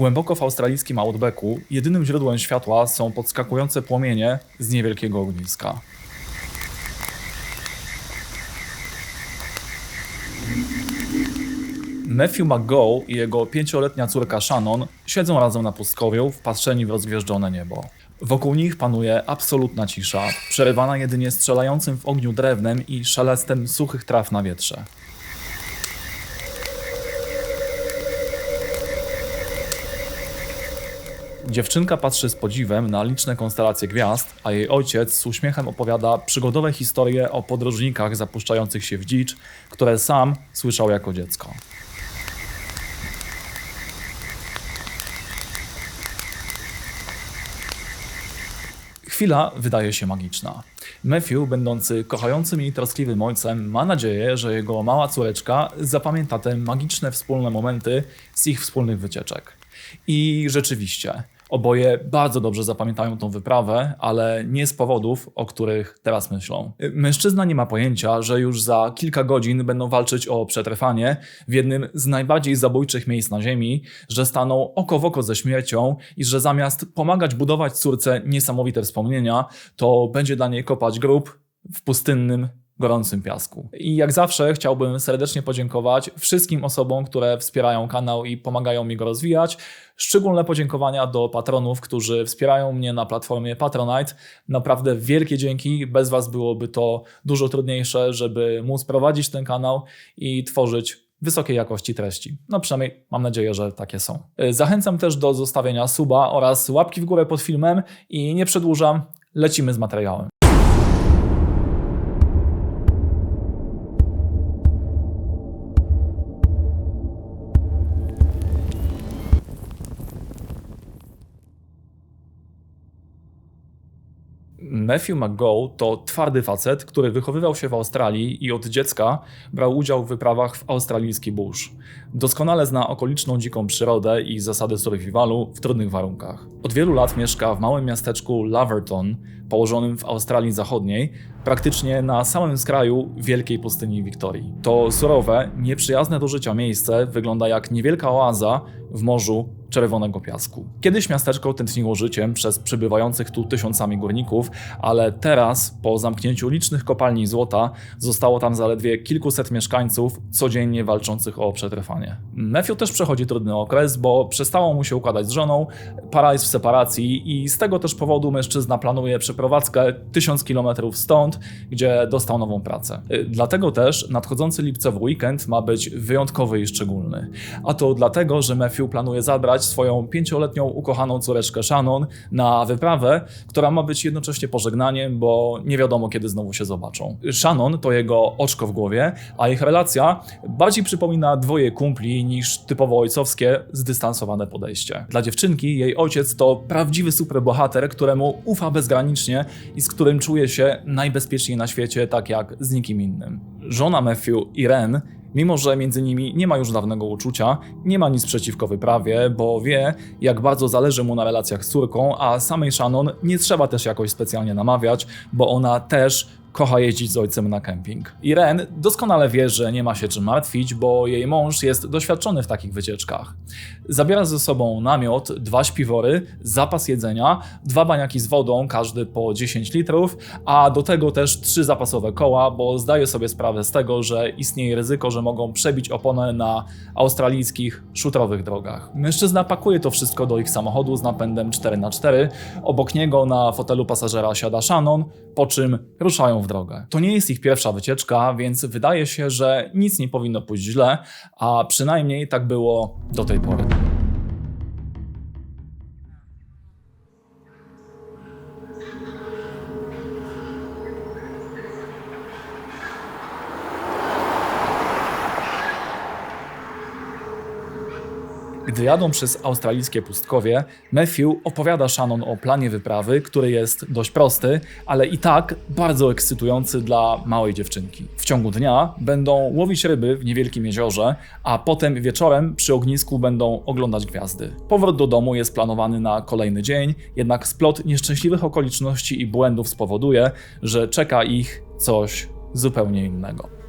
Głęboko w australijskim outbacku jedynym źródłem światła są podskakujące płomienie z niewielkiego ogniska. Matthew McGow i jego pięcioletnia córka Shannon siedzą razem na pustkowiu, wpatrzeni w rozgwieżdżone niebo. Wokół nich panuje absolutna cisza, przerywana jedynie strzelającym w ogniu drewnem i szelestem suchych traw na wietrze. Dziewczynka patrzy z podziwem na liczne konstelacje gwiazd, a jej ojciec z uśmiechem opowiada przygodowe historie o podróżnikach zapuszczających się w dzicz, które sam słyszał jako dziecko. Chwila wydaje się magiczna. Matthew, będący kochającym i troskliwym ojcem, ma nadzieję, że jego mała córeczka zapamięta te magiczne wspólne momenty z ich wspólnych wycieczek. I rzeczywiście, oboje bardzo dobrze zapamiętają tą wyprawę, ale nie z powodów, o których teraz myślą. Mężczyzna nie ma pojęcia, że już za kilka godzin będą walczyć o przetrwanie w jednym z najbardziej zabójczych miejsc na Ziemi, że staną oko w oko ze śmiercią i że zamiast pomagać budować córce niesamowite wspomnienia, to będzie dla niej kopać grób w pustynnym gorącym piasku. I jak zawsze chciałbym serdecznie podziękować wszystkim osobom, które wspierają kanał i pomagają mi go rozwijać. Szczególne podziękowania do patronów, którzy wspierają mnie na platformie Patronite. Naprawdę wielkie dzięki. Bez Was byłoby to dużo trudniejsze, żeby móc prowadzić ten kanał i tworzyć wysokiej jakości treści. No przynajmniej mam nadzieję, że takie są. Zachęcam też do zostawienia suba oraz łapki w górę pod filmem i nie przedłużam, lecimy z materiałem. Matthew McGow to twardy facet, który wychowywał się w Australii i od dziecka brał udział w wyprawach w australijski bush. Doskonale zna okoliczną dziką przyrodę i zasady survivalu w trudnych warunkach. Od wielu lat mieszka w małym miasteczku Laverton, położonym w Australii Zachodniej, praktycznie na samym skraju wielkiej pustyni Wiktorii. To surowe, nieprzyjazne do życia miejsce wygląda jak niewielka oaza w morzu czerwonego piasku. Kiedyś miasteczko tętniło życiem przez przybywających tu tysiącami górników, ale teraz, po zamknięciu licznych kopalni złota, zostało tam zaledwie kilkuset mieszkańców codziennie walczących o przetrwanie. Matthew też przechodzi trudny okres, bo przestało mu się układać z żoną, para jest w separacji i z tego też powodu mężczyzna planuje przeprowadzkę tysiąc kilometrów stąd, gdzie dostał nową pracę. Y, Dlatego też nadchodzący lipcowy weekend ma być wyjątkowy i szczególny. A to dlatego, że Matthew planuje zabrać swoją pięcioletnią ukochaną córeczkę Shannon na wyprawę, która ma być jednocześnie pożegnaniem, bo nie wiadomo kiedy znowu się zobaczą. Shannon to jego oczko w głowie, a ich relacja bardziej przypomina dwoje kumpli niż typowo ojcowskie, zdystansowane podejście. Dla dziewczynki jej ojciec to prawdziwy superbohater, któremu ufa bezgranicznie i z którym czuje się najbezpieczniej na świecie, tak jak z nikim innym. Żona Matthew, Irene, Mimo, że między nimi nie ma już dawnego uczucia, nie ma nic przeciwko wyprawie, bo wie, jak bardzo zależy mu na relacjach z córką, a samej Shannon nie trzeba też jakoś specjalnie namawiać, bo ona też kocha jeździć z ojcem na kemping. Irene doskonale wie, że nie ma się czym martwić, bo jej mąż jest doświadczony w takich wycieczkach. Zabiera ze sobą namiot, dwa śpiwory, zapas jedzenia, dwa baniaki z wodą, każdy po 10 litrów, a do tego też trzy zapasowe koła, bo zdaje sobie sprawę z tego, że istnieje ryzyko, że mogą przebić oponę na australijskich szutrowych drogach. Mężczyzna pakuje to wszystko do ich samochodu z napędem 4x4. Obok niego na fotelu pasażera siada Shannon, po czym ruszają w drogę. To nie jest ich pierwsza wycieczka, więc wydaje się, że nic nie powinno pójść źle, a przynajmniej tak było do tej pory. Gdy jadą przez australijskie pustkowie, Matthew opowiada Shannon o planie wyprawy, który jest dość prosty, ale i tak bardzo ekscytujący dla małej dziewczynki. W ciągu dnia będą łowić ryby w niewielkim jeziorze, a potem wieczorem przy ognisku będą oglądać gwiazdy. Powrót do domu jest planowany na kolejny dzień, jednak splot nieszczęśliwych okoliczności i błędów spowoduje, że czeka ich coś zupełnie innego.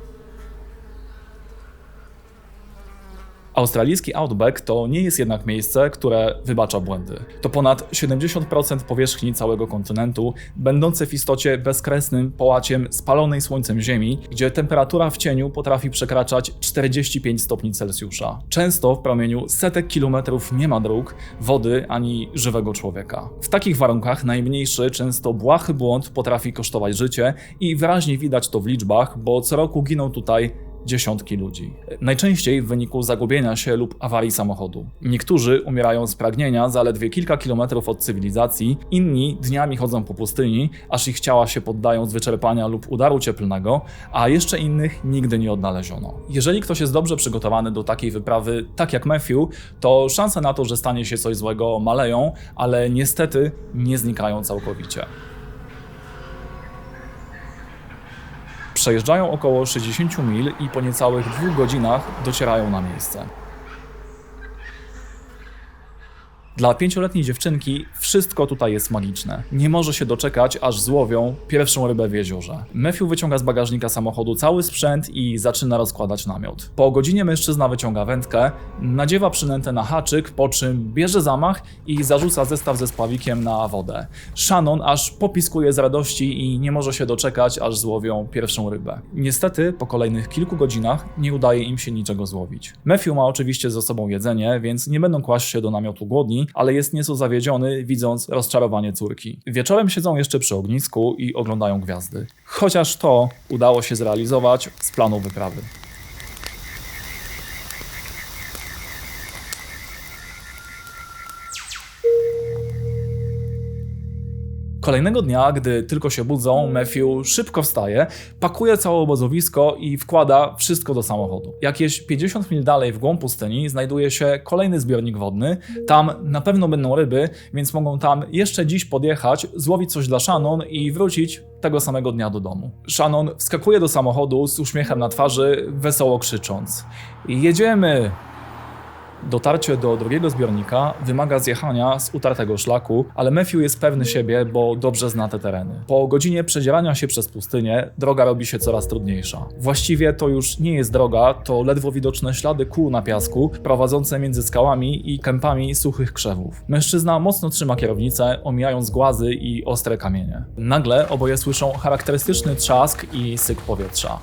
Australijski Outback to nie jest jednak miejsce, które wybacza błędy. To ponad 70% powierzchni całego kontynentu, będące w istocie bezkresnym połaciem spalonej słońcem ziemi, gdzie temperatura w cieniu potrafi przekraczać 45 stopni Celsjusza. Często w promieniu setek kilometrów nie ma dróg, wody ani żywego człowieka. W takich warunkach najmniejszy, często błahy błąd potrafi kosztować życie i wyraźnie widać to w liczbach, bo co roku giną tutaj dziesiątki ludzi. Najczęściej w wyniku zagubienia się lub awarii samochodu. Niektórzy umierają z pragnienia zaledwie kilka kilometrów od cywilizacji, inni dniami chodzą po pustyni, aż ich ciała się poddają z wyczerpania lub udaru cieplnego, a jeszcze innych nigdy nie odnaleziono. Jeżeli ktoś jest dobrze przygotowany do takiej wyprawy, tak jak Matthew, to szanse na to, że stanie się coś złego maleją, ale niestety nie znikają całkowicie. Przejeżdżają około 60 mil i po niecałych dwóch godzinach docierają na miejsce. Dla pięcioletniej dziewczynki wszystko tutaj jest magiczne. Nie może się doczekać, aż złowią pierwszą rybę w jeziorze. Matthew wyciąga z bagażnika samochodu cały sprzęt i zaczyna rozkładać namiot. Po godzinie mężczyzna wyciąga wędkę, nadziewa przynętę na haczyk, po czym bierze zamach i zarzuca zestaw ze spławikiem na wodę. Shannon aż popiskuje z radości i nie może się doczekać, aż złowią pierwszą rybę. Niestety, po kolejnych kilku godzinach nie udaje im się niczego złowić. Matthew ma oczywiście ze sobą jedzenie, więc nie będą kłaść się do namiotu głodni, ale jest nieco zawiedziony, widząc rozczarowanie córki. Wieczorem siedzą jeszcze przy ognisku i oglądają gwiazdy. Chociaż to udało się zrealizować z planu wyprawy. Kolejnego dnia, gdy tylko się budzą, Matthew szybko wstaje, pakuje całe obozowisko i wkłada wszystko do samochodu. Jakieś 50 mil dalej w głąb pustyni znajduje się kolejny zbiornik wodny. Tam na pewno będą ryby, więc mogą tam jeszcze dziś podjechać, złowić coś dla Shannon i wrócić tego samego dnia do domu. Shannon wskakuje do samochodu z uśmiechem na twarzy, wesoło krzycząc: Jedziemy! Dotarcie do drugiego zbiornika wymaga zjechania z utartego szlaku, ale Matthew jest pewny siebie, bo dobrze zna te tereny. Po godzinie przedzierania się przez pustynię, droga robi się coraz trudniejsza. Właściwie to już nie jest droga, to ledwo widoczne ślady kół na piasku, prowadzące między skałami i kępami suchych krzewów. Mężczyzna mocno trzyma kierownicę, omijając głazy i ostre kamienie. Nagle oboje słyszą charakterystyczny trzask i syk powietrza.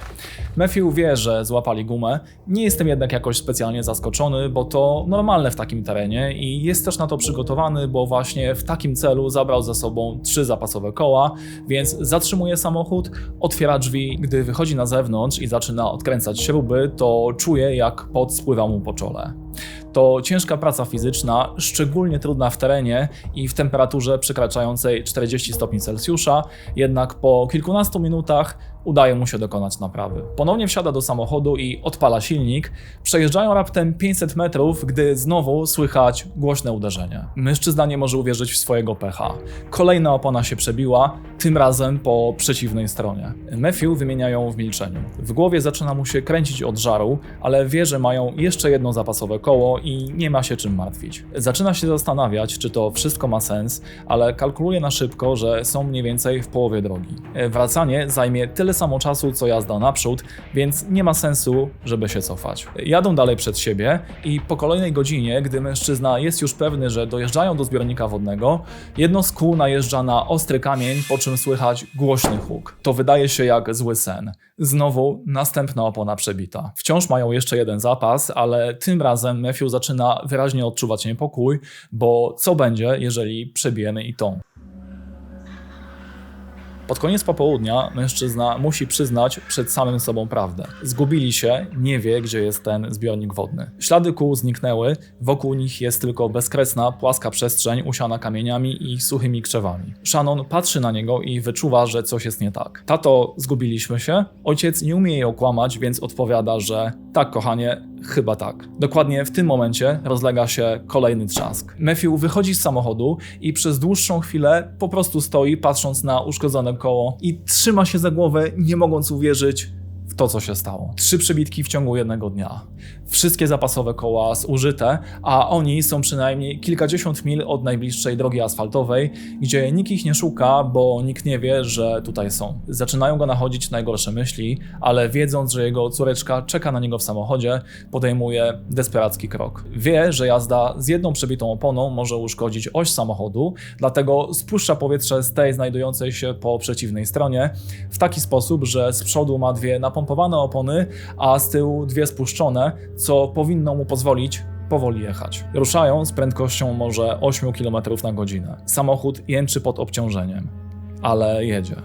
Matthew wie, że złapali gumę, nie jestem jednak jakoś specjalnie zaskoczony, bo normalne w takim terenie i jest też na to przygotowany, bo właśnie w takim celu zabrał ze sobą trzy zapasowe koła, więc zatrzymuje samochód, otwiera drzwi, gdy wychodzi na zewnątrz i zaczyna odkręcać śruby, to czuje jak pot spływa mu po czole. To ciężka praca fizyczna, szczególnie trudna w terenie i w temperaturze przekraczającej 40 stopni Celsjusza, jednak po kilkunastu minutach udaje mu się dokonać naprawy. Ponownie wsiada do samochodu i odpala silnik. Przejeżdżają raptem 500 metrów, gdy znowu słychać głośne uderzenie. Mężczyzna nie może uwierzyć w swojego pecha. Kolejna opona się przebiła, tym razem po przeciwnej stronie. Matthew wymienia ją w milczeniu. W głowie zaczyna mu się kręcić od żaru, ale wie, że mają jeszcze jedno zapasowe koło i nie ma się czym martwić. Zaczyna się zastanawiać, czy to wszystko ma sens, ale kalkuluje na szybko, że są mniej więcej w połowie drogi. Wracanie zajmie tyle samo czasu, co jazda naprzód, więc nie ma sensu, żeby się cofać. Jadą dalej przed siebie i po kolejnej godzinie, gdy mężczyzna jest już pewny, że dojeżdżają do zbiornika wodnego, jedno z kół najeżdża na ostry kamień, po czym słychać głośny huk. To wydaje się jak zły sen. Znowu następna opona przebita. Wciąż mają jeszcze jeden zapas, ale tym razem Matthew zaczyna wyraźnie odczuwać niepokój, bo co będzie, jeżeli przebijemy i tą? Pod koniec popołudnia mężczyzna musi przyznać przed samym sobą prawdę. Zgubili się, nie wie, gdzie jest ten zbiornik wodny. Ślady kół zniknęły, wokół nich jest tylko bezkresna, płaska przestrzeń usiana kamieniami i suchymi krzewami. Shannon patrzy na niego i wyczuwa, że coś jest nie tak. Tato, zgubiliśmy się? Ojciec nie umie jej okłamać, więc odpowiada, że tak, kochanie, chyba tak. Dokładnie w tym momencie rozlega się kolejny trzask. Matthew wychodzi z samochodu i przez dłuższą chwilę po prostu stoi, patrząc na uszkodzone koło i trzyma się za głowę, nie mogąc uwierzyć w to, co się stało. Trzy przebitki w ciągu jednego dnia. Wszystkie zapasowe koła zużyte, a oni są przynajmniej kilkadziesiąt mil od najbliższej drogi asfaltowej, gdzie nikt ich nie szuka, bo nikt nie wie, że tutaj są. Zaczynają go nachodzić najgorsze myśli, ale wiedząc, że jego córeczka czeka na niego w samochodzie, podejmuje desperacki krok. Wie, że jazda z jedną przebitą oponą może uszkodzić oś samochodu, dlatego spuszcza powietrze z tej znajdującej się po przeciwnej stronie w taki sposób, że z przodu ma dwie napompowane opony, a z tyłu dwie spuszczone, co powinno mu pozwolić powoli jechać. Ruszają z prędkością może 8 km na godzinę. Samochód jęczy pod obciążeniem, ale jedzie.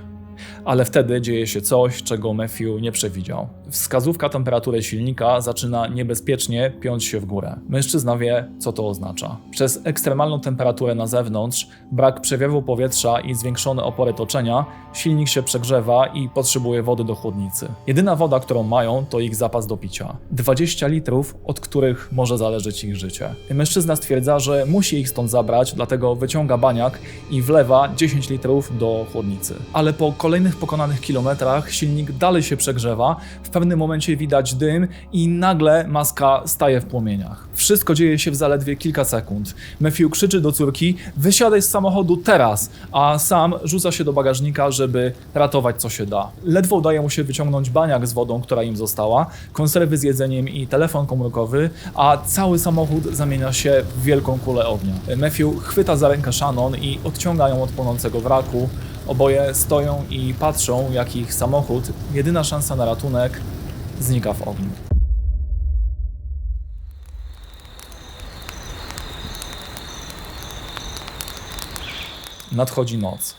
Ale wtedy dzieje się coś, czego Matthew nie przewidział. Wskazówka temperatury silnika zaczyna niebezpiecznie piąć się w górę. Mężczyzna wie, co to oznacza. Przez ekstremalną temperaturę na zewnątrz, brak przewiewu powietrza i zwiększone opory toczenia, silnik się przegrzewa i potrzebuje wody do chłodnicy. Jedyna woda, którą mają, to ich zapas do picia. 20 litrów, od których może zależeć ich życie. Mężczyzna stwierdza, że musi ich stąd zabrać, dlatego wyciąga baniak i wlewa 10 litrów do chłodnicy. Ale po kolejnych pokonanych kilometrach silnik dalej się przegrzewa, w pewnym momencie widać dym i nagle maska staje w płomieniach. Wszystko dzieje się w zaledwie kilka sekund. Matthew krzyczy do córki: Wysiadaj z samochodu teraz! A sam rzuca się do bagażnika, żeby ratować co się da. Ledwo udaje mu się wyciągnąć baniak z wodą, która im została, konserwy z jedzeniem i telefon komórkowy, a cały samochód zamienia się w wielką kulę ognia. Matthew chwyta za rękę Shannon i odciąga ją od płonącego wraku. Oboje stoją i patrzą, jak ich samochód, jedyna szansa na ratunek, znika w ogniu. Nadchodzi noc.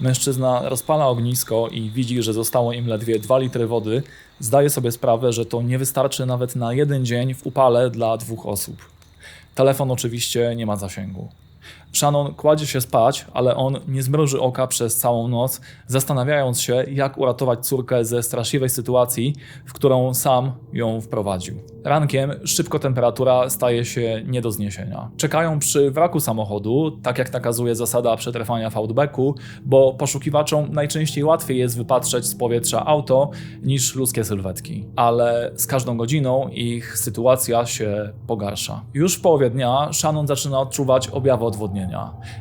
Mężczyzna rozpala ognisko i widzi, że zostało im ledwie 2 litry wody. Zdaje sobie sprawę, że to nie wystarczy nawet na jeden dzień w upale dla dwóch osób. Telefon oczywiście nie ma zasięgu. Shannon kładzie się spać, ale on nie zmruży oka przez całą noc, zastanawiając się, jak uratować córkę ze straszliwej sytuacji, w którą sam ją wprowadził. Rankiem szybko temperatura staje się nie do zniesienia. Czekają przy wraku samochodu, tak jak nakazuje zasada przetrwania w outbacku, bo poszukiwaczom najczęściej łatwiej jest wypatrzeć z powietrza auto niż ludzkie sylwetki. Ale z każdą godziną ich sytuacja się pogarsza. Już w połowie dnia Shannon zaczyna odczuwać objawy odwodnienia.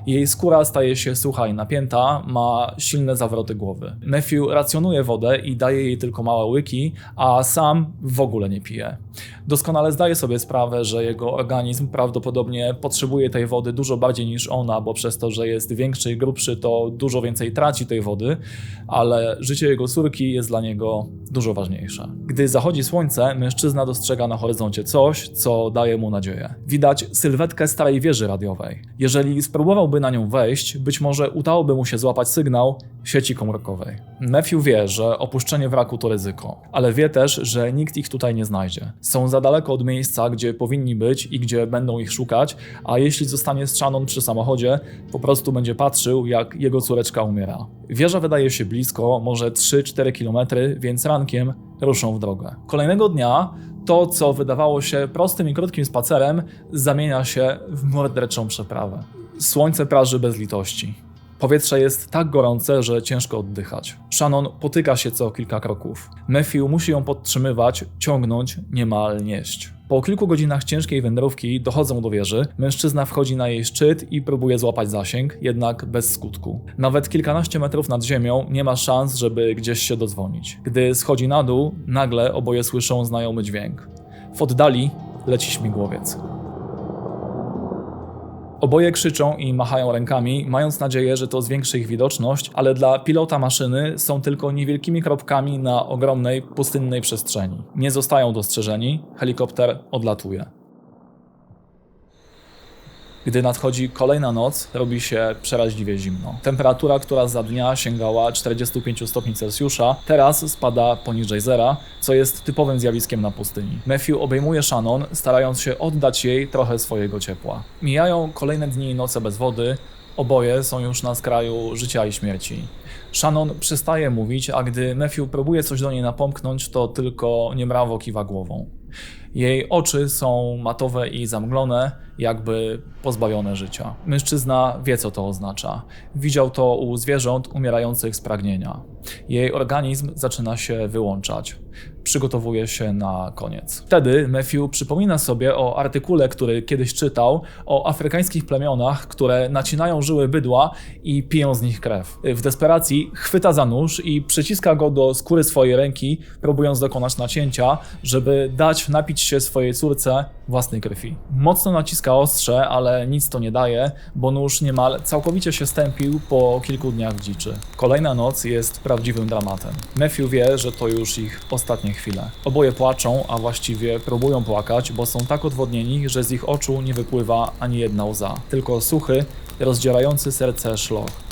Jej skóra staje się sucha i napięta, ma silne zawroty głowy. Matthew racjonuje wodę i daje jej tylko małe łyki, a sam w ogóle nie pije. Doskonale zdaje sobie sprawę, że jego organizm prawdopodobnie potrzebuje tej wody dużo bardziej niż ona, bo przez to, że jest większy i grubszy, to dużo więcej traci tej wody, ale życie jego córki jest dla niego dużo ważniejsze. Gdy zachodzi słońce, mężczyzna dostrzega na horyzoncie coś, co daje mu nadzieję. Widać sylwetkę starej wieży radiowej. Jeżeli spróbowałby na nią wejść, być może udałoby mu się złapać sygnał sieci komórkowej. Matthew wie, że opuszczenie wraku to ryzyko, ale wie też, że nikt ich tutaj nie znajdzie. Są za daleko od miejsca, gdzie powinni być i gdzie będą ich szukać, a jeśli zostanie z Shannon przy samochodzie, po prostu będzie patrzył, jak jego córeczka umiera. Wieża wydaje się blisko, może 3-4 km, więc rankiem ruszą w drogę. Kolejnego dnia to, co wydawało się prostym i krótkim spacerem, zamienia się w morderczą przeprawę. Słońce praży bez litości. Powietrze jest tak gorące, że ciężko oddychać. Shannon potyka się co kilka kroków. Matthew musi ją podtrzymywać, ciągnąć, niemal nieść. Po kilku godzinach ciężkiej wędrówki dochodzą do wieży. Mężczyzna wchodzi na jej szczyt i próbuje złapać zasięg, jednak bez skutku. Nawet kilkanaście metrów nad ziemią nie ma szans, żeby gdzieś się dodzwonić. Gdy schodzi na dół, nagle oboje słyszą znajomy dźwięk. W oddali leci śmigłowiec. Oboje krzyczą i machają rękami, mając nadzieję, że to zwiększy ich widoczność, ale dla pilota maszyny są tylko niewielkimi kropkami na ogromnej, pustynnej przestrzeni. Nie zostają dostrzeżeni, helikopter odlatuje. Gdy nadchodzi kolejna noc, robi się przeraźliwie zimno. Temperatura, która za dnia sięgała 45 stopni Celsjusza, teraz spada poniżej zera, co jest typowym zjawiskiem na pustyni. Matthew obejmuje Shannon, starając się oddać jej trochę swojego ciepła. Mijają kolejne dni i noce bez wody, Oboje są już na skraju życia i śmierci. Shannon przestaje mówić, a gdy Matthew próbuje coś do niej napomknąć, to tylko niemrawo kiwa głową. Jej oczy są matowe i zamglone, jakby pozbawione życia. Mężczyzna wie, co to oznacza. Widział to u zwierząt umierających z pragnienia. Jej organizm zaczyna się wyłączać. Przygotowuje się na koniec. Wtedy Matthew przypomina sobie o artykule, który kiedyś czytał, o afrykańskich plemionach, które nacinają żyły bydła i piją z nich krew. W desperacji chwyta za nóż i przyciska go do skóry swojej ręki, próbując dokonać nacięcia, żeby dać napić się swojej córce własnej krwi. Mocno naciska ostrze, ale nic to nie daje, bo nóż niemal całkowicie się stępił po kilku dniach dziczy. Kolejna noc jest prawdziwym dramatem. Matthew wie, że to już ich ostatnie chwile. Oboje płaczą, a właściwie próbują płakać, bo są tak odwodnieni, że z ich oczu nie wypływa ani jedna łza, tylko suchy, rozdzierający serce szloch.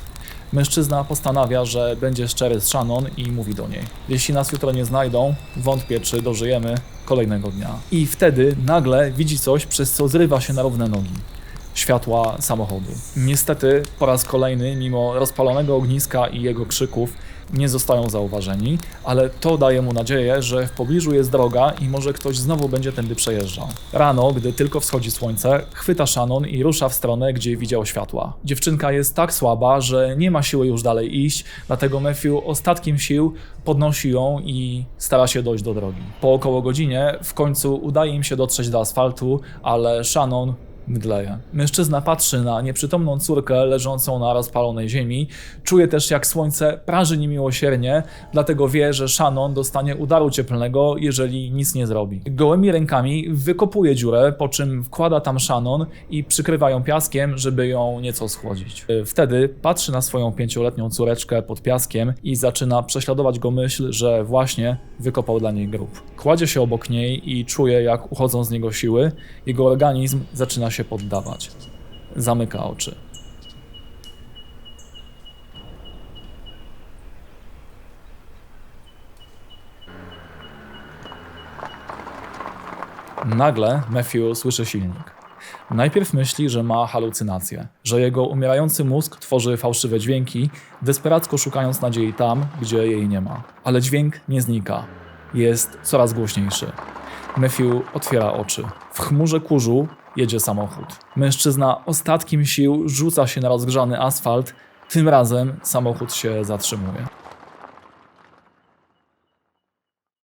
Mężczyzna postanawia, że będzie szczery z Shannon i mówi do niej: Jeśli nas jutro nie znajdą, wątpię, czy dożyjemy kolejnego dnia. I wtedy nagle widzi coś, przez co zrywa się na równe nogi. Światła samochodu. Niestety, po raz kolejny, mimo rozpalonego ogniska i jego krzyków, nie zostają zauważeni, ale to daje mu nadzieję, że w pobliżu jest droga i może ktoś znowu będzie tędy przejeżdżał. Rano, gdy tylko wschodzi słońce, chwyta Shannon i rusza w stronę, gdzie widział światła. Dziewczynka jest tak słaba, że nie ma siły już dalej iść, dlatego Matthew ostatkiem sił podnosi ją i stara się dojść do drogi. Po około godzinie w końcu udaje im się dotrzeć do asfaltu, ale Shannon mdleje. Mężczyzna patrzy na nieprzytomną córkę leżącą na rozpalonej ziemi. Czuje też, jak słońce praży niemiłosiernie, dlatego wie, że Shannon dostanie udaru cieplnego, jeżeli nic nie zrobi. Gołymi rękami wykopuje dziurę, po czym wkłada tam Shannon i przykrywa ją piaskiem, żeby ją nieco schłodzić. Wtedy patrzy na swoją pięcioletnią córeczkę pod piaskiem i zaczyna prześladować go myśl, że właśnie wykopał dla niej grób. Kładzie się obok niej i czuje, jak uchodzą z niego siły. Jego organizm zaczyna się poddawać. Zamyka oczy. Nagle Matthew słyszy silnik. Najpierw myśli, że ma halucynację, że jego umierający mózg tworzy fałszywe dźwięki, desperacko szukając nadziei tam, gdzie jej nie ma. Ale dźwięk nie znika. Jest coraz głośniejszy. Matthew otwiera oczy. W chmurze kurzu jedzie samochód. Mężczyzna ostatkiem sił rzuca się na rozgrzany asfalt. Tym razem samochód się zatrzymuje.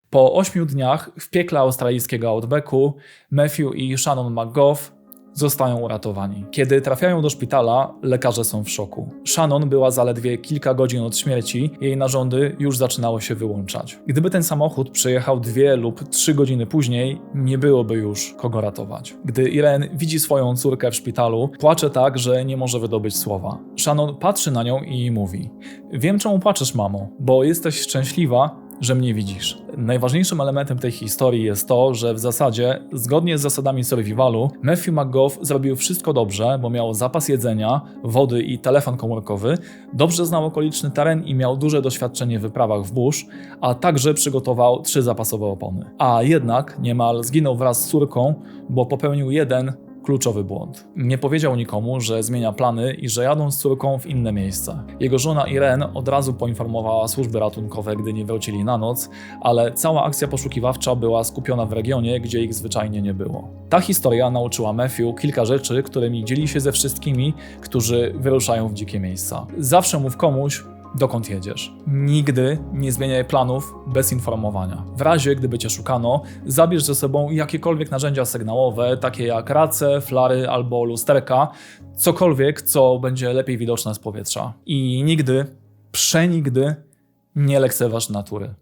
Po ośmiu dniach w piekle australijskiego Outbacku Matthew i Shannon McGough zostają uratowani. Kiedy trafiają do szpitala, lekarze są w szoku. Shannon była zaledwie kilka godzin od śmierci, jej narządy już zaczynały się wyłączać. Gdyby ten samochód przejechał dwie lub trzy godziny później, nie byłoby już kogo ratować. Gdy Irene widzi swoją córkę w szpitalu, płacze tak, że nie może wydobyć słowa. Shannon patrzy na nią i mówi: Wiem, czemu płaczesz, mamo, bo jesteś szczęśliwa, że mnie widzisz. Najważniejszym elementem tej historii jest to, że w zasadzie, zgodnie z zasadami survivalu, Matthew McGough zrobił wszystko dobrze, bo miał zapas jedzenia, wody i telefon komórkowy, dobrze znał okoliczny teren i miał duże doświadczenie w wyprawach w burz, a także przygotował trzy zapasowe opony. A jednak niemal zginął wraz z córką, bo popełnił jeden kluczowy błąd. Nie powiedział nikomu, że zmienia plany i że jadą z córką w inne miejsce. Jego żona Irene od razu poinformowała służby ratunkowe, gdy nie wrócili na noc, ale cała akcja poszukiwawcza była skupiona w regionie, gdzie ich zwyczajnie nie było. Ta historia nauczyła Matthew kilka rzeczy, którymi dzieli się ze wszystkimi, którzy wyruszają w dzikie miejsca. Zawsze mów komuś, dokąd jedziesz. Nigdy nie zmieniaj planów bez informowania. W razie, gdyby cię szukano, zabierz ze sobą jakiekolwiek narzędzia sygnałowe, takie jak race, flary albo lusterka, cokolwiek, co będzie lepiej widoczne z powietrza. I nigdy, przenigdy nie lekceważ natury.